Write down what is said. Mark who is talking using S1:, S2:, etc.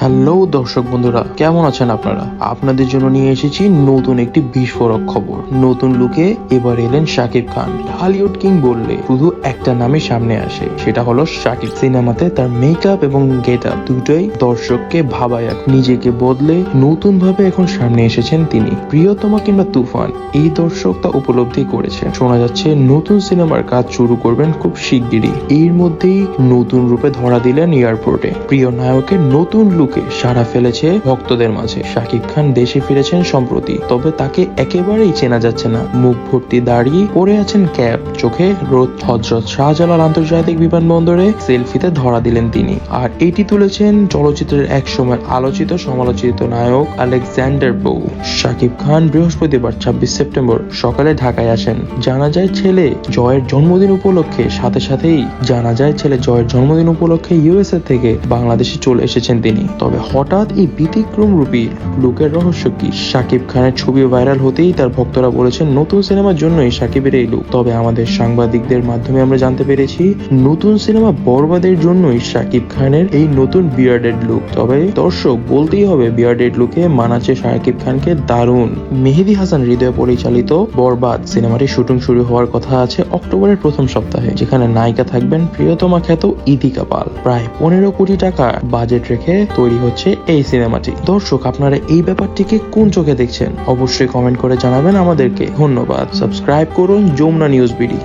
S1: Hello দর্শক বন্ধুরা, কেমন আছেন আপনারা? আপনাদের জন্য নিয়ে এসেছি নতুন একটি বিস্ফোরক খবর। নতুন লুকে এবার এলেন শাকিব খান। হলিউড কিং বললে, শুধু একটা নামে সামনে আসে, সেটা হলো শাকিব। সিনেমাতে তার মেকআপ এবং গেট আপ দুটোই দর্শককে ভাবায় নিজেকে বদলে নতুন ভাবে এখন সামনে এসেছেন তিনি। প্রিয়তমা কিংবা তুফান, এই দর্শক তা উপলব্ধি করেছে শোনা যাচ্ছে নতুন সিনেমার কাজ শুরু করবেন খুব শিগগিরই। এর মধ্যেই নতুন রূপে ধরা দিলেন এয়ারপোর্টে। প্রিয় নায়কের নতুন লুকে সাড়া ফেলেছে ভক্তদের মাঝে। শাকিব খান দেশে ফিরেছেন সম্প্রতি, তবে তাকে একেবারেই চেনা যাচ্ছে না। মুখ ভর্তি দাঁড়িয়ে পরে আছেন ক্যাব চোখে রোদ, হজরত শাহজালাল আন্তর্জাতিক বিমানবন্দরে সেলফিতে ধরা দিলেন তিনি। আর এটি তুলেছেন চলচ্চিত্রের এক সময় আলোচিত সমালোচিত নায়ক আলেকজান্ডার বউ। শাকিব খান বৃহস্পতিবার, ছাব্বিশ সেপ্টেম্বর সকালে ঢাকায় আসেন। জানা যায় ছেলে জয়ের জন্মদিন উপলক্ষে, সাথে সাথেই জানা যায় ছেলে জয়ের জন্মদিন উপলক্ষে ইউএসএ থেকে বাংলাদেশে চলে এসেছেন তিনি। তবে হঠাৎ এই ব্যতিক্রম রূপী লুকের রহস্য কি? শাকিব খানের ছবি ভাইরাল হতেই তার ভক্তরা বলেছেন, নতুন সিনেমার জন্যই শাকিবের এই লুক তবে আমাদের সাংবাদিকদের মাধ্যমে আমরা জানতে পেরেছি, নতুন সিনেমা বরবাদের জন্যই শাকিব খানের এই নতুন বিয়ার্ডেড লুক তবে দর্শক, বলতেই হবে বিয়ার্ডেড লুকে মানাচ্ছে শাকিব খানকে দারুণ। মেহেদি হাসান হৃদয় পরিচালিত বরবাদ সিনেমাটি শুটিং শুরু হওয়ার কথা আছে অক্টোবরের প্রথম সপ্তাহে, যেখানে নায়িকা থাকবেন প্রিয়তমা খ্যাত ইদিকা পাল। প্রায় পনেরো কোটি টাকা বাজেট রেখে তৈরি হচ্ছে এই সিনেমাটি। দর্শক, আপনারা এই ব্যাপারটিকে কোন চোখে দেখছেন? অবশ্যই কমেন্ট করে জানাবেন আমাদেরকে। ধন্যবাদ। সাবস্ক্রাইব করুন যমুনা নিউজ বিডি